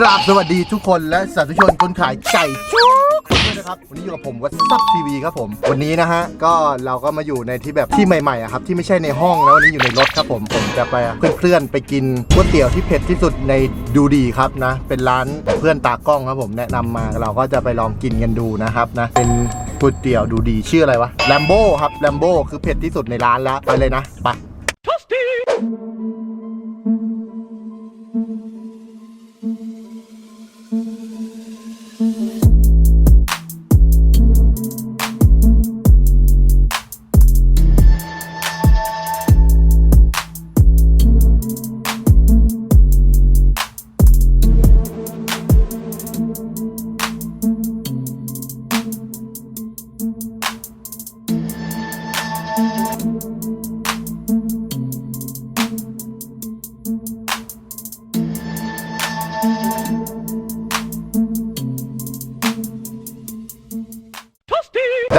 กราบสวัสดีทุกคนและสาธุชนคนขายไก่ชุกคนด้วยนะครับ วันนี้อยู่กับผมวัดซับทีวีครับผม วันนี้นะฮะ ก็เราก็มาอยู่ในที่แบบที่ใหม่ๆอะครับที่ไม่ใช่ในห้องแล้ววันนี้อยู่ในรถครับผมผมจะไปเพื่อนๆไปกินก๋วยเตี๋ยวที่เผ็ดที่สุดในดูดีครับนะ เป็นร้านเพื่อนตากล้องครับผมแนะนำมาเราก็จะไปลองกินกันดูนะครับนะเป็นก๋วยเตี๋ยวดูดีชื่ออะไรวะแลมโบ้ครับแลมโบ้คือเผ็ดที่สุดในร้านแล้วไปเลยนะไป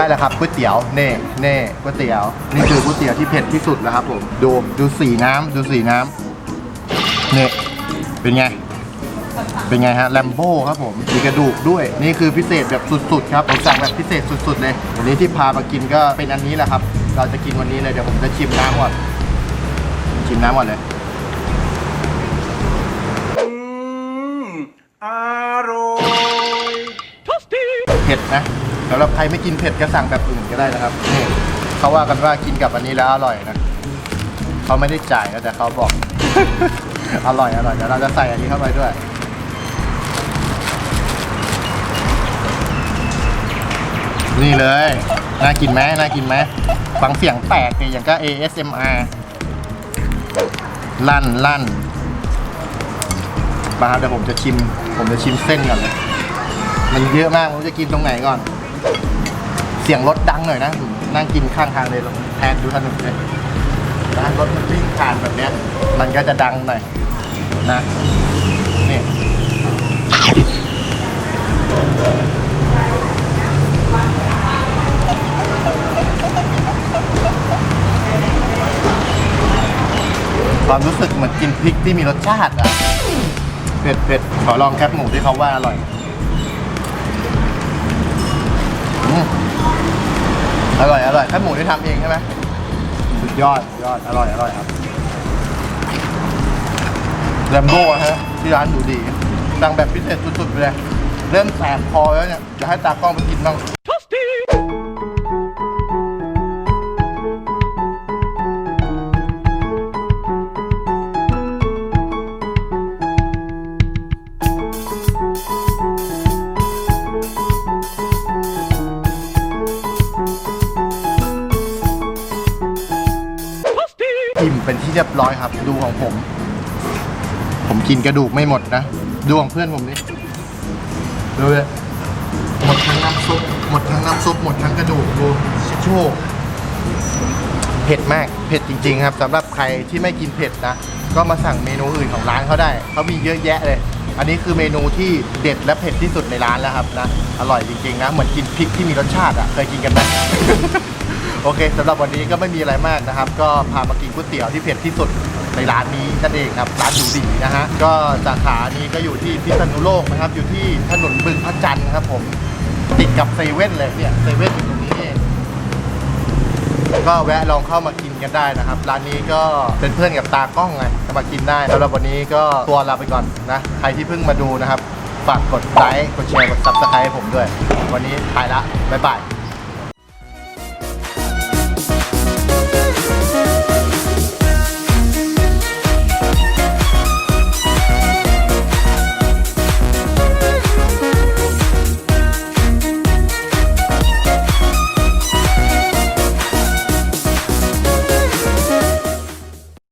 ได้แล้วครับก๋วยเตี๋ยวเน่เน่ก๋วยเตี๋ยว นี่คือก๋วยเตี๋ยวที่เผ็ดที่สุดแล้วครับผมดูดูสีน้ำดูสีน้ำเนี่ยเป็นไง เป็นไงฮะแลมโบ้ครับผมมีกระดูกด้วย นี่คือพิเศษแบบสุดๆครับผมสั่งแบบพิเศษสุด ๆ เลย วันนี้ที่พามากินก็เป็นอันนี้แหละครับ เราจะกินวันนี้เลยเดี๋ยวผมจะชิมน้ำก่อนชิมน้ำก่อนเลย อืมอร่อย เผ็ดนะ สำหรับใครไม่กินเผ็ดก็สั่งแบบอื่นก็ได้นะครับนี่เขาว่ากันว่ากินกับอันนี้แล้วอร่อยนะเขาไม่ได้จ่ายนะแต่เขาบอก อร่อยอร่อยเดี๋ยวเราจะใส่อันนี้เข้าไปด้วยนี่เลย น่ากินไหมน่ากินไหมฟังเสียงแตกเนี่ยอย่างก็ ASMR ลั่นลั่นมาครับเดี๋ยวผมจะชิม ผมจะชิมเส้นก่อนเลย มันเยอะมากผมจะกินตรงไหนก่อน เสียงรถดังหน่อยนะ นั่งกินข้างทางเลยลองแทนดูถนนเลยร้านรถมันวิ่งผ่านแบบเนี้ย มันก็จะดังหน่อยนะนี่ความรู้สึกเหมือนกินพริกที่มีรสชาติอะ เผ็ดเผ็ดขอลองแคปหมูที่เขาว่าอร่อย อร่อยอร่อยแค่หมูที่ทำเองใช่ไหมสุดยอดสุดยอดอร่อยอร่อยครับแรมโบ้ฮะที่ร้านดูดีสั่งแบบพิเศษสุดๆไปเลย เริ่มแสบคอแล้วเนี่ยจะให้ตากล้องไปกินบ้าง เป็นที่เรียบร้อยครับ ดูของผม ผมกินกระดูกไม่หมดนะ ดูของเพื่อนผมนี่ดูเลยหมดทั้งน้ำซุปหมดทั้งน้ำซุปหมดทั้งกระดูกดูชิโชคเผ็ดมากเผ็ดจริง ๆ ครับสำหรับใครที่ไม่กินเผ็ดนะ ก็มาสั่งเมนูอื่นของร้านเขาได้เขามีเยอะแยะเลย อันนี้คือเมนูที่เด็ดและเผ็ดที่สุดในร้านแล้วครับนะอร่อยจริงๆนะเหมือนกินพริกที่มีรสชาติอะเคยกินกันไหม โอเคสำหรับวันนี้ก็ไม่มีอะไรมากนะครับ ก็พามากินก๋วยเตี๋ยวที่เผ็ดที่สุดในร้านนี้นั่นเองครับร้านดูดีนะฮะก็สาขานี้ก็อยู่ที่พิษณุโลกนะครับ อยู่ที่ถนนบึงพระจันทร์ครับผมติดกับเซเว่นเลยเนี่ยเซเว่นอยู่ตรงนี้เองก็แวะลองเข้ามากินกันได้นะครับ ร้านนี้ก็เป็นเพื่อนกับตากล้องไงจะมากินได้สำหรับวันนี้ก็ตัวลาไปก่อนนะใครที่เพิ่งมาดูนะครับฝากกดไลค์กดแชร์กดซับสไครต์ให้ผมด้วย วันนี้ไปละบ๊ายบาย